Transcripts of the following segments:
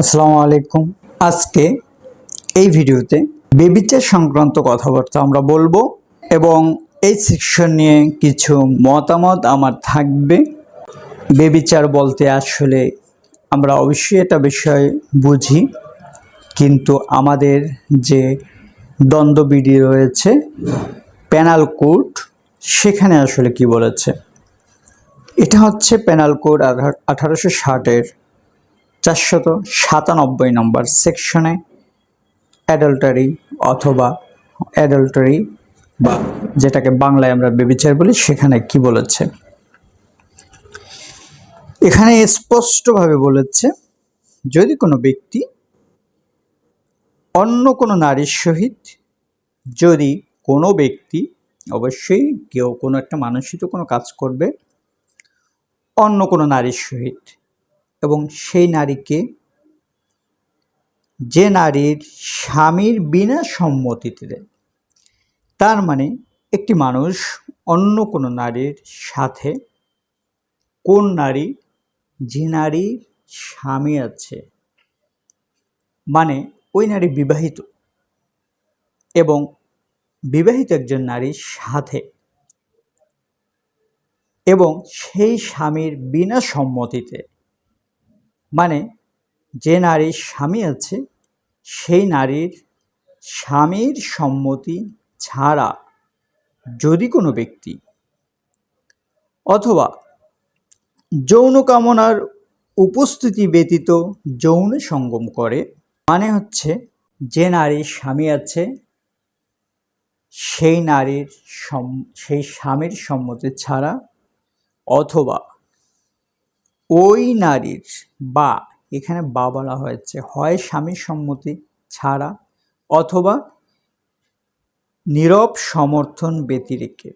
আসসালামু আলাইকুম। আজকে এই ভিডিওতে বেবিচার সংক্রান্ত কথাবার্তা আমরা বলব এবং এই সেকশন নিয়ে কিছু মতামত আমার থাকবে। বেবিচার বলতে আসলে আমরা অবশ্যই এটা বিষয় বুঝি, কিন্তু আমাদের যে দ্বন্দ্ববিধি রয়েছে প্যানাল কোড সেখানে আসলে কি বলেছে? এটা হচ্ছে প্যানাল কোড আঠারোশো ষাটের চারশত সাতানব্বই নম্বর সেকশনে অ্যাডাল্টারি অথবা অ্যাডাল্টারি বা যেটাকে বাংলায় আমরা বেবিচার বলি, সেখানে কি বলেছে? এখানে স্পষ্টভাবে বলেছে, যদি কোনো ব্যক্তি অন্য কোনো নারীর সহিত যদি কোনো ব্যক্তি, অবশ্যই কেউ কোনো একটা মানুষই তো কোনো কাজ করবে, অন্য কোনো নারীর সহিত এবং সেই নারীকে যে নারীর স্বামীর বিনা সম্মতিতে তার মানে একটি মানুষ অন্য কোনো নারীর সাথে কোন নারী? যে নারীর স্বামী আছে। মানে ওই নারী বিবাহিত এবং বিবাহিত একজন নারীর সাথে এবং সেই স্বামীর বিনা সম্মতিতে মানে যে নারীর স্বামী আছে, সেই নারীর স্বামীর সম্মতি ছাড়া যদি কোনো ব্যক্তি অথবা যৌন কামনার উপস্থিতি ব্যতীত যৌন সঙ্গম করে মানে হচ্ছে যে নারীর স্বামী আছে, সেই নারীর সেই স্বামীর সম্মতি ছাড়া অথবা ওই নারীর বা, এখানে বা বলা হয়েছে, হয় স্বামীর সম্মতি ছাড়া অথবা নীরব সমর্থন ব্যতিরেকে।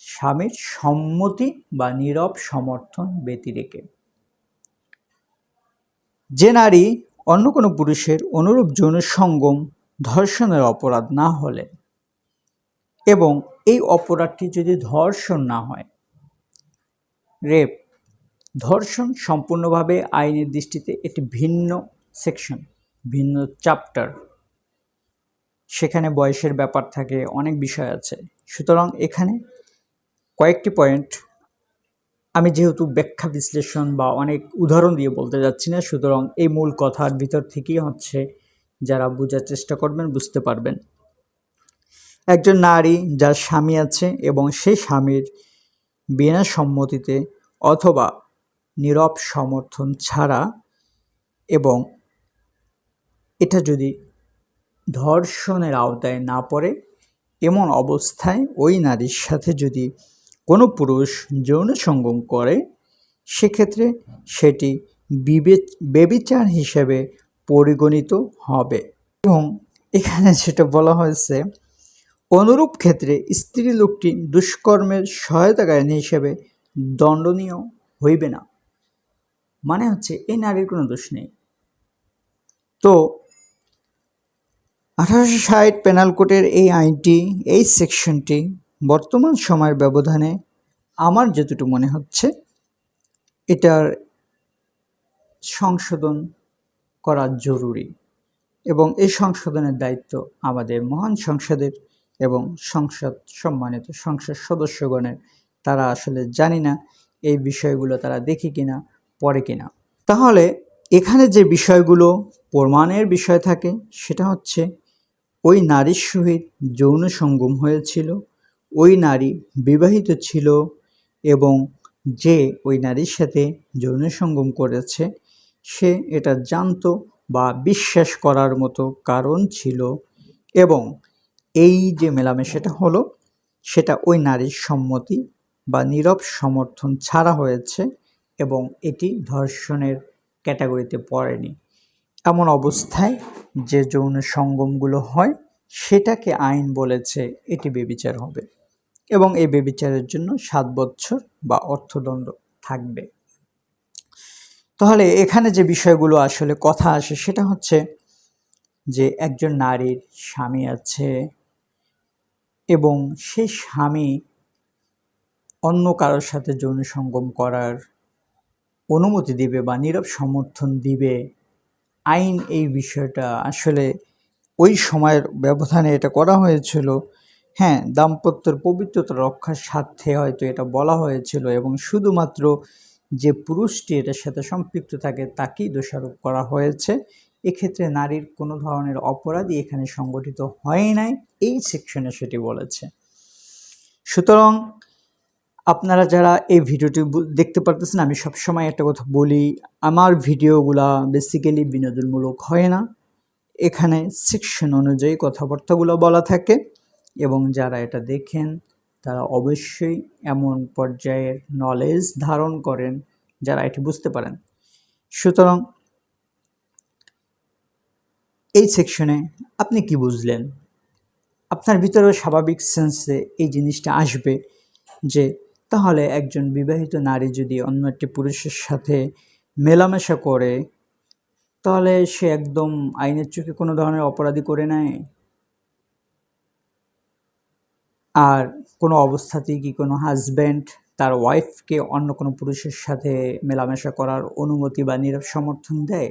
স্বামীর সম্মতি বা নীরব সমর্থন ব্যতিরেকে। যে নারী অন্য কোনো পুরুষের অনুরূপ যৌন সঙ্গম ধর্ষণের অপরাধ না হলে এবং এই অপরাধটি যদি ধর্ষণ না হয়, রেপ ধর্ষণ সম্পূর্ণভাবে আইনের দৃষ্টিতে একটি ভিন্ন সেকশন, ভিন্ন চ্যাপ্টার। সেখানে বয়সের ব্যাপার থাকে, অনেক বিষয় আছে। সুতরাং এখানে কয়েকটি পয়েন্ট। আমি যেহেতু ব্যাখ্যা বিশ্লেষণ বা অনেক উদাহরণ দিয়ে বলতে যাচ্ছি না, সুতরাং এই মূল কথার ভিতর থেকেই হচ্ছে, যারা বোঝার চেষ্টা করবেন বুঝতে পারবেন। একজন নারী যার স্বামী আছে এবং সেই স্বামীর বিনা সম্মতিতে অথবা নীরব সমর্থন ছাড়া এবং এটা যদি ধর্ষণের আওতায় না পড়ে, এমন অবস্থায় ওই নারীর সাথে যদি কোনো পুরুষ যৌন সঙ্গম করে, সেক্ষেত্রে সেটি বিবেচ বেবিচার হিসেবে পরিগণিত হবে। এবং এখানে যেটা বলা হয়েছে, অনুরূপ ক্ষেত্রে স্ত্রী লোকটি দুষ্কর্মের সহায়তাকারী হিসেবে দণ্ডনীয় হইবে না। মানে হচ্ছে এই নারীর কোনো দোষ নেই। তো আঠারোশো ষাট পেনাল কোডের এই আইনটি, এই সেকশনটি বর্তমান সময়ের ব্যবধানে আমার যেটুকু মনে হচ্ছে, এটার সংশোধন করা জরুরি এবং এই সংশোধনের দায়িত্ব আমাদের মহান সংসদের এবং সংসদ সম্মানিত সংসদ সদস্যগণের। তারা আসলে জানি না এই বিষয়গুলো তারা দেখি কিনা। পড়ে কিনা। তাহলে এখানে যে বিষয়গুলো প্রমাণের বিষয় থাকে, সেটা হচ্ছে ওই নারীর সহিত যৌন সঙ্গম হয়েছিল, ওই নারী বিবাহিত ছিল এবং যে ওই নারীর সাথে যৌন সঙ্গম করেছে, সে এটা জানতো বা বিশ্বাস করার মতো কারণ ছিল এবং এই যে মেলামেশাটা হলো, সেটা ওই নারীর সম্মতি বা নীরব সমর্থন ছাড়া হয়েছে এবং এটি ধর্ষণের ক্যাটাগরিতে পড়েনি। এমন অবস্থায় যে যৌন সঙ্গমগুলো হয়, সেটাকে আইন বলেছে, এটি বেবিচার হবে এবং এই বেবিচারের জন্য সাত বছর বা অর্থদণ্ড থাকবে। তাহলে এখানে যে বিষয়গুলো আসলে কথা আসে, সেটা হচ্ছে যে একজন নারীর স্বামী আছে এবং সেই স্বামী অন্য কারোর সাথে যৌন সঙ্গম করার অনুমতি দিবে বা নীরব সমর্থন দিবে, আইন এই বিষয়টা আসলে ওই সময়ের ব্যবধানে এটা করা হয়েছিল। হ্যাঁ দাম্পত্যের পবিত্রতা রক্ষার স্বার্থে হয়তো এটা বলা হয়েছিল এবং শুধুমাত্র যে পুরুষটি এটার সাথে সম্পৃক্ত থাকে তাকেই দোষারোপ করা হয়েছে। এক্ষেত্রে নারীর কোনো ধরনের অপরাধই এখানে সংগঠিত হয় নাই, এই সেকশনে সেটি বলেছে। সুতরাং আপনারা যারা এই ভিডিওটি দেখতে পারতেছেন, আমি সবসময় একটা কথা বলি, আমার ভিডিওগুলা বেসিক্যালি বিনোদনমূলক হয় না। এখানে সেকশন অনুযায়ী কথাবার্তাগুলো বলা থাকে এবং যারা এটা দেখেন, তারা অবশ্যই এমন পর্যায়ের নলেজ ধারণ করেন যারা এটি বুঝতে পারেন। সুতরাং এই সেকশনে আপনি কি বুঝলেন? আপনার ভিতরেও স্বাভাবিক সেন্সে এই জিনিসটা আসবে যে তাহলে একজন বিবাহিত নারী যদি অন্য একটি পুরুষের সাথে মেলামেশা করে, তাহলে সে একদম আইনের চোখে কোনো ধরনের অপরাধী করে নেয়? আর কোনো অবস্থাতেই কি কোনো হাজব্যান্ড তার ওয়াইফকে অন্য কোনো পুরুষের সাথে মেলামেশা করার অনুমতি বা নীরব সমর্থন দেয়?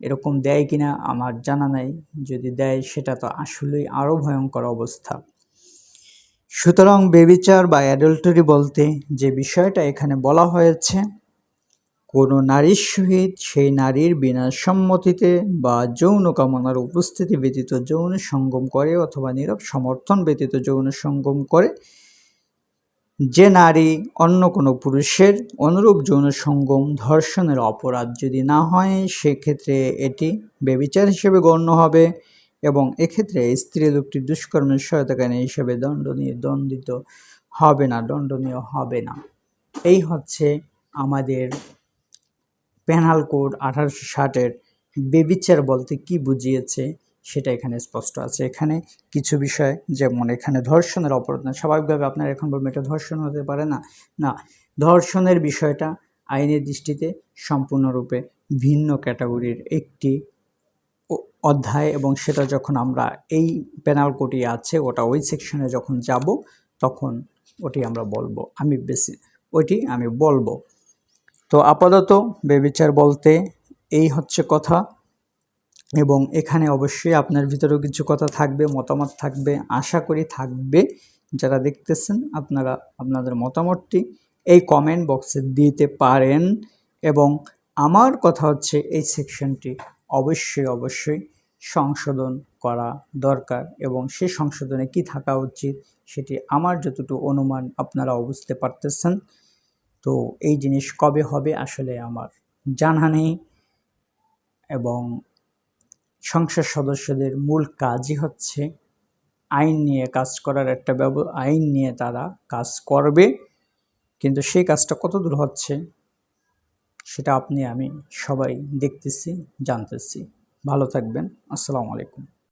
এরকম দেয় কিনা আমার জানা নাই। যদি দেয়, সেটা তো আসলেই আরও ভয়ঙ্কর অবস্থা। সুতরাং বেবিচার বা অ্যাডাল্টারি বলতে যে বিষয়টা এখানে বলা হয়েছে, কোনো নারীর সহিত সেই নারীর বিনা সম্মতিতে বা যৌন কামনার উপস্থিতি ব্যতীত যৌন সঙ্গম করে অথবা নীরব সমর্থন ব্যতীত যৌন সঙ্গম করে, যে নারী অন্য কোনো পুরুষের অনুরূপ যৌন সঙ্গম ধর্ষণের অপরাধ যদি না হয়, সেক্ষেত্রে এটি বেবিচার হিসেবে গণ্য হবে। এবং এক্ষেত্রে স্ত্রী লোকটি দুষ্কর্মের সহায়তাকারী হিসেবে দণ্ডনীয় দণ্ডিত হবে না, দণ্ডনীয় হবে না। এই হচ্ছে আমাদের পেনাল কোড আঠারোশো ষাটের বেবিচার বলতে কি বুঝিয়েছে সেটা এখানে স্পষ্ট আছে। এখানে কিছু বিষয় যেমন এখানে ধর্ষণের অপরাধ, না, স্বাভাবিকভাবে আপনার এখন বলবেন এটা ধর্ষণ হতে পারে না। না, ধর্ষণের বিষয়টা আইনের দৃষ্টিতে সম্পূর্ণরূপে ভিন্ন ক্যাটাগরির একটি অধ্যায় এবং সেটা যখন আমরা এই প্যানাল কোটি আছে, ওটা ওই সেকশনে যখন যাব, তখন ওটি আমরা বলব। আমি বেশি, ওইটি আমি বলব। তো আপাতত বেবিচার বলতে এই হচ্ছে কথা। এবং এখানে অবশ্যই আপনার ভিতরেও কিছু কথা থাকবে, মতামত থাকবে, আশা করি থাকবে। যারা দেখতেছেন, আপনারা আপনাদের মতামতটি এই কমেন্ট বক্সে দিতে পারেন। এবং আমার কথা হচ্ছে এই সেকশনটি অবশ্যই অবশ্যই সংশোধন করা দরকার এবং সে সংশোধনে কি থাকা উচিত সেটি আমার যতটুকু অনুমান আপনারা বুঝতে পারতেছেন। তো এই জিনিস কবে হবে আসলে আমার জানা নেই এবং সংসদ সদস্যদের মূল কাজই হচ্ছে আইন নিয়ে কাজ করার একটা ব্যব, আইন নিয়ে তারা কাজ করবে। কিন্তু সেই কাজটা কত দূর হচ্ছে সেটা আপনি আমি সবাই দেখতেছি জানতেছি। ভালো থাকবেন। আসসালামু আলাইকুম।